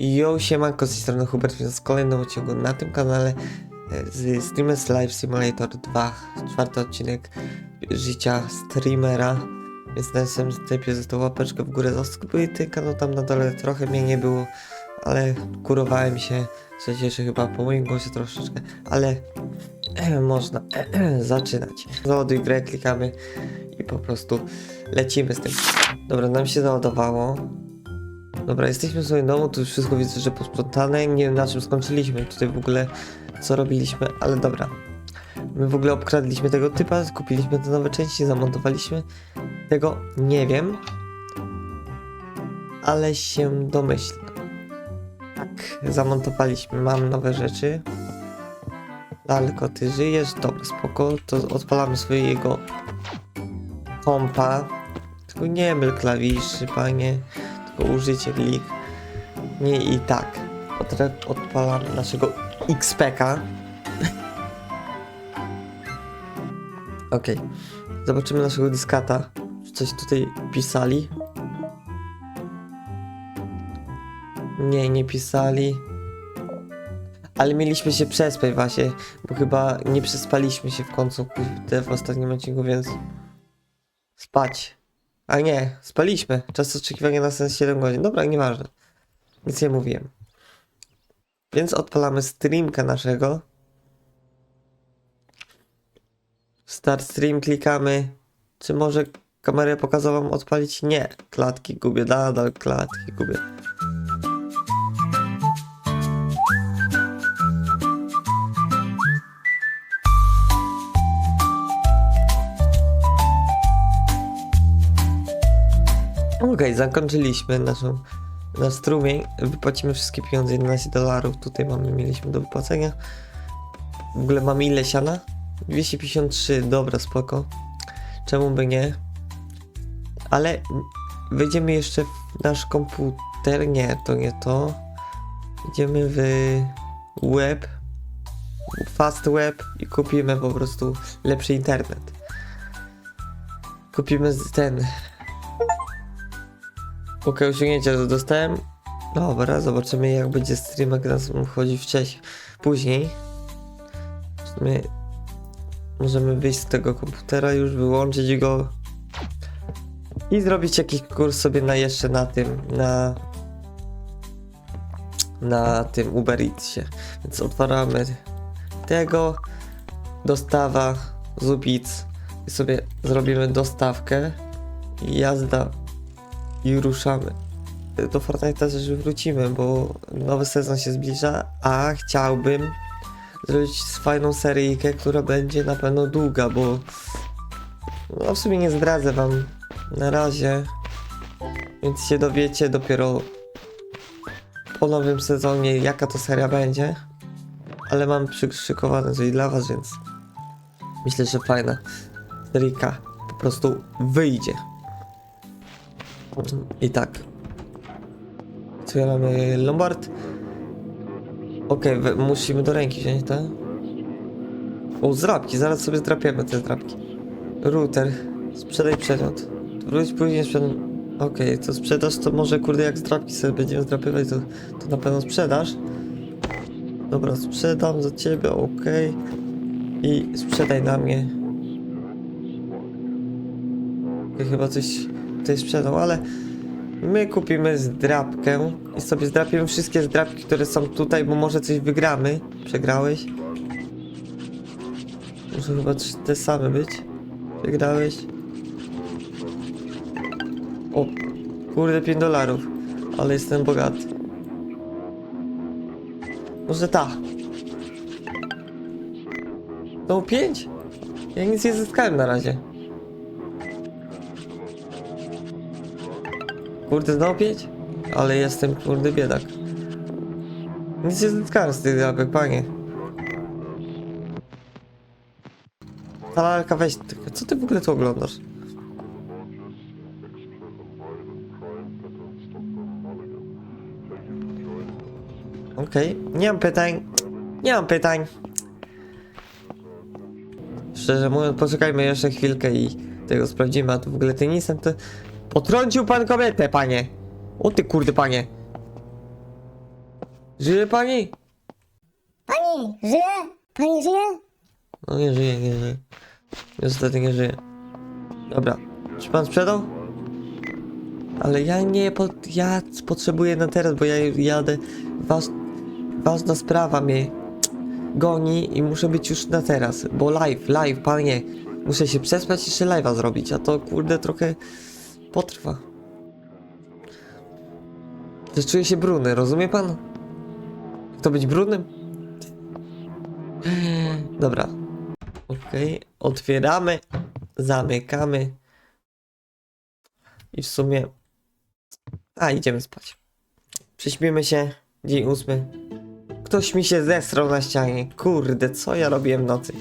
Yo, siemanko, z tej strony Hubert, więc w kolejnym odcinku na tym kanale e, z Streamers Live Simulator 2, czwarty odcinek życia streamera. Więc na samym wstępie został łapeczkę w górę, zasubskrybuj kanał tam na dole, trochę mnie nie było, ale kurowałem się, w sensie, że chyba po moim głosie troszeczkę, ale można zaczynać. Załaduj grę, klikamy i po prostu lecimy z tym. Dobra, nam się załadowało. Dobra, jesteśmy swoim domu, tu już wszystko widzę, że posprzątane. Nie wiem na czym skończyliśmy tutaj w ogóle, co robiliśmy, ale dobra. My w ogóle obkradliśmy tego typa, kupiliśmy te nowe części, zamontowaliśmy. Tego nie wiem, ale się domyślę. Tak, zamontowaliśmy, mam nowe rzeczy. Daleko, ty żyjesz? Dobra, spoko, to odpalamy swojego kompa. Tylko nie myl klawiszy, panie tylko użycie klik. Nie i tak. Odpalam naszego XPK. Okej. Zobaczymy naszego diskata. Czy Coś tutaj pisali? Nie, nie pisali. Ale mieliśmy się przespać właśnie, bo chyba nie przespaliśmy się w końcu w ostatnim odcinku, więc spać. A nie, spaliśmy. Czas oczekiwania na sens 7 godzin. Dobra, nieważne. Nic nie mówiłem. Więc odpalamy streamka naszego. Start stream klikamy. Czy może kamerę pokazową odpalić? Nie. Klatki gubię, nadal klatki gubię. Okej, zakończyliśmy naszą, nasz strumień. Wypłacimy wszystkie pieniądze, 11 dolarów. Tutaj mamy, mieliśmy do wypłacenia. W ogóle mamy ile siana? 253, dobra, spoko. Czemu by nie? Ale wejdziemy jeszcze w nasz komputer. Nie, to nie to. Idziemy w web, fast web i kupimy po prostu lepszy internet. Kupimy z- ten Okej, osiągnięcie dostałem. Dobra, zobaczymy jak będzie stream, jak nas wchodzi wcześniej. Później. Sumie możemy wyjść z tego komputera, już wyłączyć go i zrobić jakiś kurs sobie na jeszcze na tym, na na tym Uber Eatsie. Więc otwieramy tego, dostawa, Zubic i sobie zrobimy dostawkę i jazda i ruszamy. Do Fortnite'a też wrócimy, bo nowy sezon się zbliża, a chciałbym zrobić fajną seryjkę, która będzie na pewno długa, bo no w sumie nie zdradzę wam na razie, więc się dowiecie dopiero po nowym sezonie, jaka to seria będzie, ale mam przyszykowane coś dla was, więc myślę, że fajna seryjka po prostu wyjdzie. I tak. Co ja mamy? Lombard. Okej, we- musimy do ręki wziąć, tak? O, zdrabki, zaraz sobie zdrapiemy te zdrabki. Router. Sprzedaj przedmiot. Wróć później sprzedam. Okej, to sprzedaż to może kurde jak zdrapki sobie będziemy zdrapywać, to, to na pewno sprzedaż. Dobra, sprzedam za ciebie, okej. I sprzedaj na mnie. Okej, chyba coś tutaj sprzedał, ale my kupimy zdrapkę i sobie zdrapimy wszystkie zdrapki, które są tutaj, bo może coś wygramy. Przegrałeś. Muszę chyba te same być. Przegrałeś. O, kurde 5 dolarów, ale jestem bogaty. Może ta. No 5? Ja nic nie zyskałem na razie. Kurde, znowu pięć? Ale jestem kurde biedak. Nic nie zyskałem z tych jabłek, panie. Talarka, weź, co ty w ogóle tu oglądasz? Okej, nie mam pytań. Nie mam pytań. Szczerze mówiąc, poczekajmy jeszcze chwilkę i tego sprawdzimy, a tu w ogóle tenisem to... Potrącił pan kobietę, panie! O ty kurde, panie! Żyje pani? Pani żyje? Pani żyje? No nie żyje, nie żyje. Niestety nie żyje. Dobra. Czy pan sprzedał? Ale ja nie, po, ja potrzebuję na teraz, bo ja jadę. Waż, ważna sprawa mnie goni i muszę być już na teraz. Bo live, live, panie. Muszę się przespać i jeszcze live'a zrobić, a to kurde trochę potrwa. Też czuję się brudny, rozumie pan? Jak to być brudnym? Dobra. Okej, otwieramy, zamykamy. I w sumie. A, idziemy spać. Prześpimy się. Dzień ósmy. Ktoś mi się zesrał na ścianie. Kurde, co ja robiłem nocy?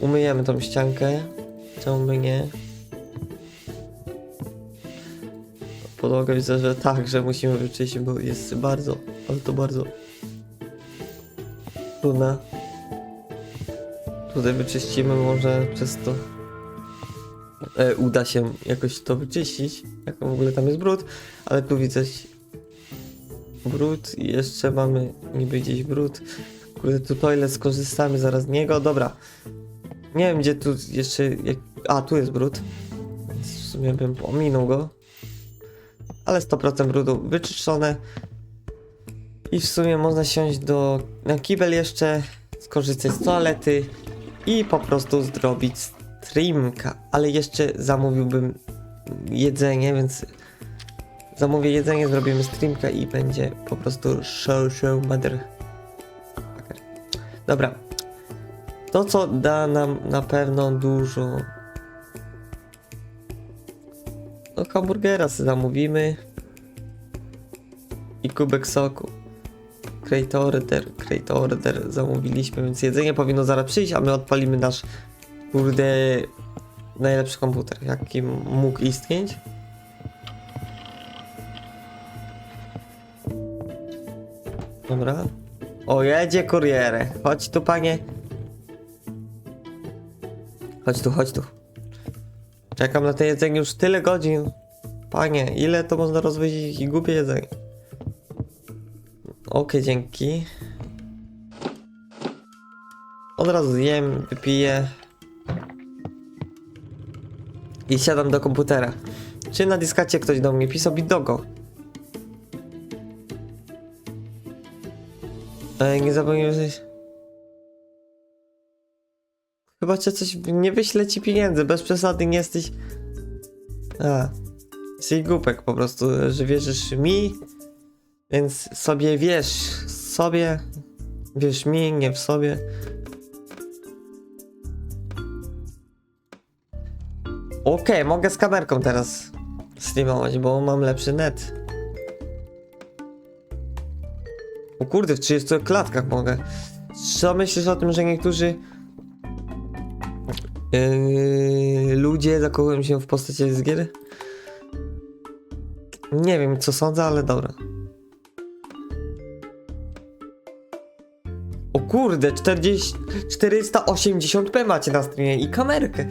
Umyjemy tą ściankę. Czemu by nie? Podłogę widzę, że tak, że musimy wyczyścić, bo jest bardzo, ale to bardzo trudna. Tutaj wyczyścimy, może przez to e, uda się jakoś to wyczyścić. Jak w ogóle tam jest brud, ale tu widzę brud i jeszcze mamy niby gdzieś brud. Kurde, tu toilet skorzystamy zaraz z niego. Dobra. Nie wiem gdzie tu jeszcze. Jak... A, tu jest brud. W sumie bym pominął go. Ale 100% brudu wyczyszczone. I w sumie można siąść do, na kibel jeszcze, skorzystać z toalety i po prostu zrobić streamka. Ale jeszcze zamówiłbym jedzenie, więc zamówię jedzenie, zrobimy streamka i będzie po prostu show, show, mother. Dobra. To, co da nam na pewno dużo. Hamburgera zamówimy. I kubek soku. Create order, create order zamówiliśmy, więc jedzenie powinno zaraz przyjść, a my odpalimy nasz kurde najlepszy komputer, jaki mógł istnieć. Dobra. O, jedzie kurierę. Chodź tu, panie. Chodź tu, chodź tu. Czekam na to jedzenie już tyle godzin. Panie, ile to można rozwozić i głupie jedzenie? Okej, dzięki. Od razu zjem, wypiję. I siadam do komputera. Czy na dyskacie ktoś do mnie pisał Bidogo? Ej, nie zapomniałem, że... Chyba cię coś... Nie wyślę ci pieniędzy, bez przesady nie jesteś... A... Jesteś głupek po prostu, że wierzysz mi, więc sobie wierz sobie, wierz mi, nie w sobie. Okej, mogę z kamerką teraz streamować, bo mam lepszy net. O kurde, w 30 klatkach mogę. Co myślisz o tym, że niektórzy yy, ludzie zakochują się w postaci z gier? Nie wiem co sądzę, ale dobra. O kurde, 40, 480p macie na streamie i kamerkę.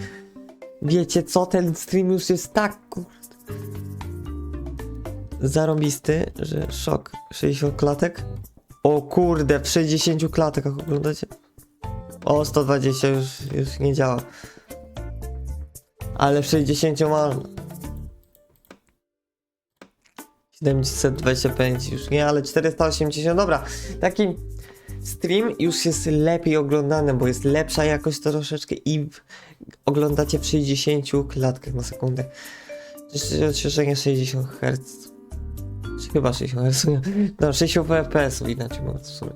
Wiecie co, ten stream już jest tak kurde. Zarąbisty, że szok. 60 klatek. O kurde, w 60 klatkach oglądacie? O, 120 już, już nie działa. Ale w 60 można. 725 już nie, ale 480, dobra. Taki stream już jest lepiej oglądany, bo jest lepsza jakość troszeczkę i oglądacie w 60 klatkach na sekundę. Rozszerzenie 60 Hz. Chyba 60 Hz. No, 60 FPS inaczej mówiąc w sumie.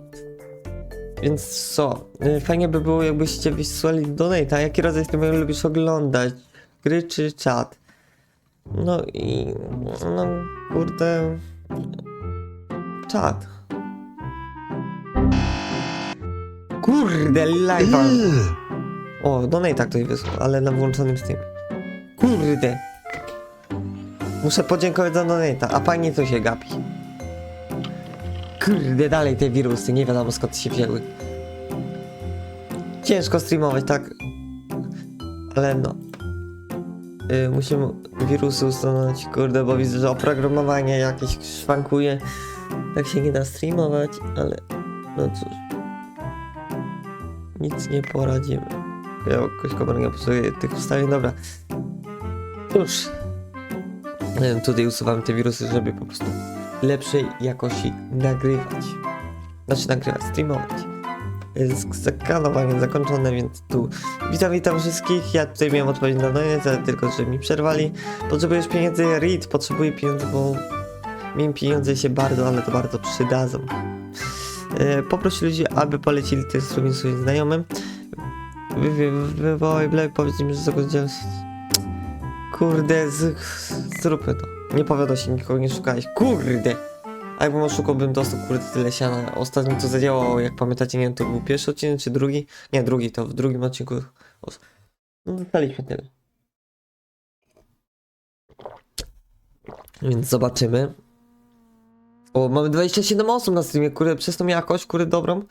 Więc co? Y, Fajnie by było jakbyście wysłali donata. Jaki rodzaj streamu lubisz oglądać? Gry czy czat? No i... No kurde... Czat. Kurde, live'a. O, donata ktoś wysłał, ale na włączonym Steamie. Kurde. Muszę podziękować za donata, a pani to się gapi. Kurde, dalej te wirusy, nie wiadomo skąd się wzięły. Ciężko streamować, tak? Ale no. Y, musimy wirusy usunąć, kurde, bo widzę, że oprogramowanie jakieś szwankuje. Tak się nie da streamować, ale no cóż. Nic nie poradzimy. Ja jakoś komar nie potrzebuję tych ustawień, dobra. Cóż. Tutaj usuwamy te wirusy, żeby po prostu lepszej jakości nagrywać. Znaczy nagrywać, streamować. Jest skanowanie zakończone, więc tu witam, witam wszystkich. Ja tutaj miałem odpowiedź na donate, tylko, że mi przerwali. Potrzebujesz pieniędzy? Reed potrzebuje pieniędzy, bo mi pieniądze się bardzo, ale to bardzo przydadzą. E, poproś ludzi, aby polecili ten strumień swoim znajomym. Wy- wy- Wywołaj blek, powiedz im, że zagodziłem. Kurde, z, zróbmy to. Nie powiada się, nikogo nie szukałeś. Kurde! A jakbym oszukał, bym dostał kurde tyle siana. Ostatnio to zadziałało, jak pamiętacie, nie wiem, to był pierwszy odcinek czy drugi? Nie, drugi, to w drugim odcinku. No, dostaliśmy tyle. Więc zobaczymy. O, mamy 27 osób na streamie, kurde, przez tą jakość, kurde, dobrą.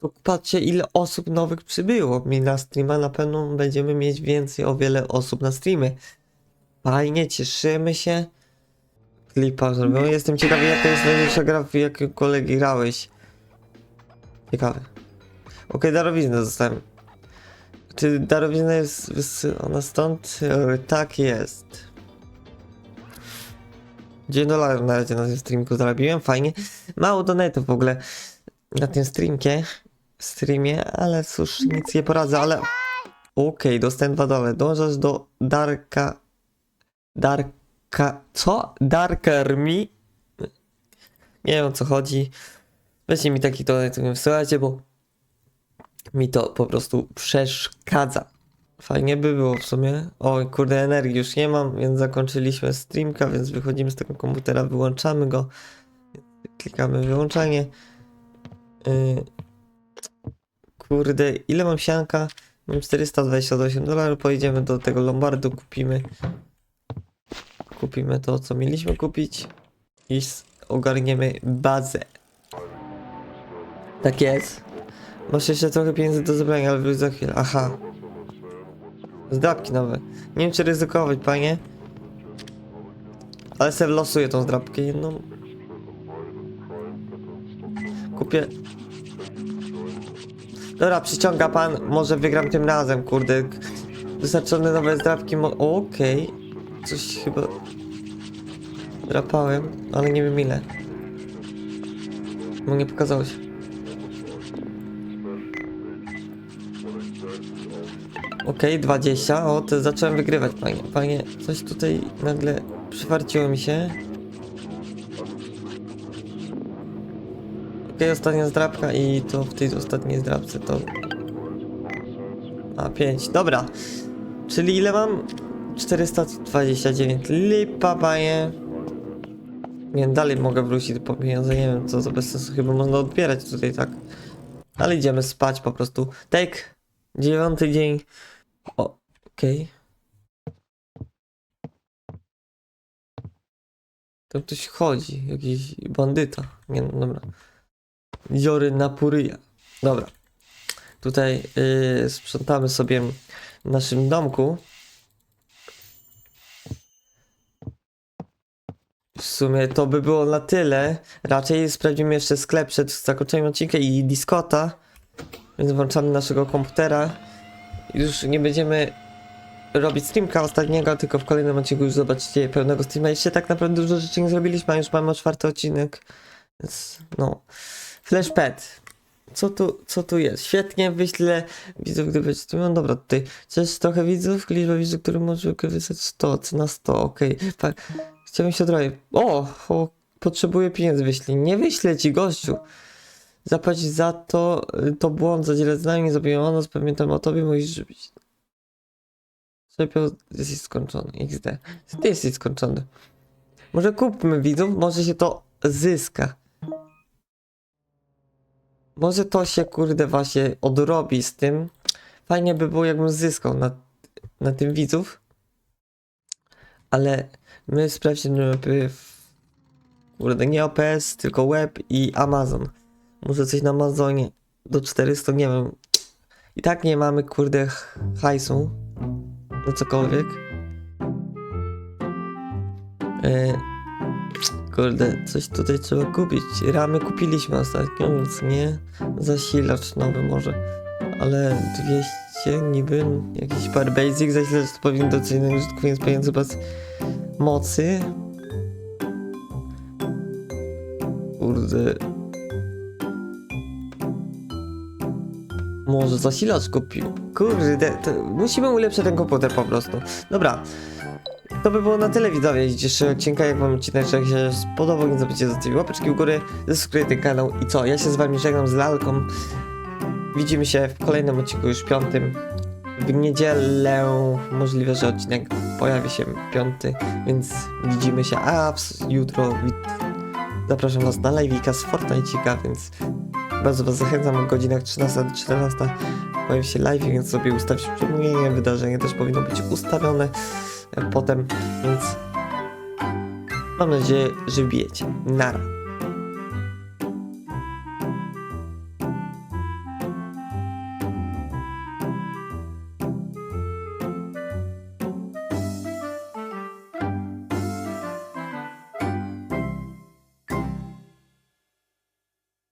To patrzcie, ile osób nowych przybyło mi na streama. Na pewno będziemy mieć więcej, o wiele osób na streamie. Fajnie, cieszymy się. Klipa zrobią. Jestem ciekawy, jaka jest najlepsza gra, w jakiej kolegi grałeś. Ciekawy. Okej, darowizna dostałem. Czy darowizna jest wysyłana stąd? E, Tak jest. 9 dolarów na razie na tym streamku zarobiłem, fajnie. Mało donatów w ogóle na tym streamkie, streamie, ale cóż, nic nie poradzę, ale... Okej, dostałem 2 dolary. Dążasz do Darka... Co? Darker mi? Nie wiem o co chodzi. Weźcie mi taki donat, nie wsyłajcie, bo mi to po prostu przeszkadza. Fajnie by było w sumie. Oj, kurde, energii już nie mam, więc zakończyliśmy streamka, więc wychodzimy z tego komputera, wyłączamy go. Klikamy wyłączanie. Yy, kurde, ile mam sianka? Mam 428 dolarów, pojedziemy do tego Lombardu, kupimy kupimy to, co mieliśmy kupić i ogarniemy bazę. Tak jest. Masz jeszcze trochę pieniędzy do zebrania, ale wróć za chwilę. Aha. Zdrabki nowe. Nie wiem, czy ryzykować, panie. Ale sobie losuję tą zdrabkę jedną. Kupię. Dobra, przyciąga pan. Może wygram tym razem, kurde. Wystarczone nowe zdrabki. Okej. Coś chyba. Drapałem, ale nie wiem ile. Bo nie pokazało się. Okej, 20. O, to zacząłem wygrywać, panie. Panie, coś tutaj nagle przywarciło mi się. Okej, ostatnia zdrabka i to w tej ostatniej zdrabce to... A, 5. Dobra. Czyli ile mam? 429. Lipa, panie. Nie, dalej mogę wrócić po pieniądze, nie wiem co to bez sensu, chyba można odbierać tutaj tak. Ale idziemy spać po prostu. Take. Dziewiąty dzień. Okej. Tam ktoś chodzi, jakiś bandyta. Nie, no dobra. Dziory na puryja. Dobra. Tutaj yy, sprzątamy sobie w naszym domku. W sumie to by było na tyle. Raczej sprawdzimy jeszcze sklep przed zakończeniem odcinka i Discota. Więc włączamy naszego komputera. Już nie będziemy robić streamka ostatniego, tylko w kolejnym odcinku już zobaczycie pełnego streama. Jeszcze tak naprawdę dużo rzeczy nie zrobiliśmy, a już mamy czwarty odcinek. Więc no. Flashpad. Co tu, co tu jest? Świetnie, wyślę widzów, gdy będzie streamem. No dobra, tutaj też trochę widzów, liczba widzów, który może wykorzystać 100, na 100, okej. Okay. Chciałbym się trochę... O, o, potrzebuję pieniędzy, wyślij. Nie wyślę ci, gościu. Zapłać za to, y, to błąd, zadzielę z nami, nie ono, pamiętam o tobie, musisz zrobić. Przepiął, jesteś skończony, XD. Ty jesteś skończony. Może kupmy widzów, może się to zyska. Może to się, kurde, właśnie odrobi z tym. Fajnie by było, jakbym zyskał na, na tym widzów. Ale my sprawdzimy, w- kurde, nie OPS, tylko web i Amazon. Może coś na Amazonie do 400, nie wiem. I tak nie mamy, kurde, hajsu na cokolwiek. E, Kurde, coś tutaj trzeba kupić. Ramy kupiliśmy ostatnio, więc nie. Zasilacz nowy może. Ale 200 niby, jakiś par basic, zasilacz to powinien docenić użytkownik pieniędzy bez mocy. Kurde. Może zasilacz kupił. Kurde, to musimy ulepszyć ten komputer po prostu. Dobra. To by było na tyle widzowie dzisiejszego odcinka. Jak wam odcinek się spodobał, nie zapomnijcie zostawić łapeczki w górę, zasubskrybuj ten kanał i co? Ja się z wami żegnam z lalką. Widzimy się w kolejnym odcinku już piątym. W niedzielę możliwe, że odcinek pojawi się piąty, więc widzimy się. A w- jutro zapraszam was na live'ika z Fortnite'ika, więc bardzo was zachęcam o godzinach 13 do 14 pojawi się live, więc sobie ustawić przypomnienie, wydarzenie też powinno być ustawione e, potem, więc mam nadzieję, że wbijecie. Nara.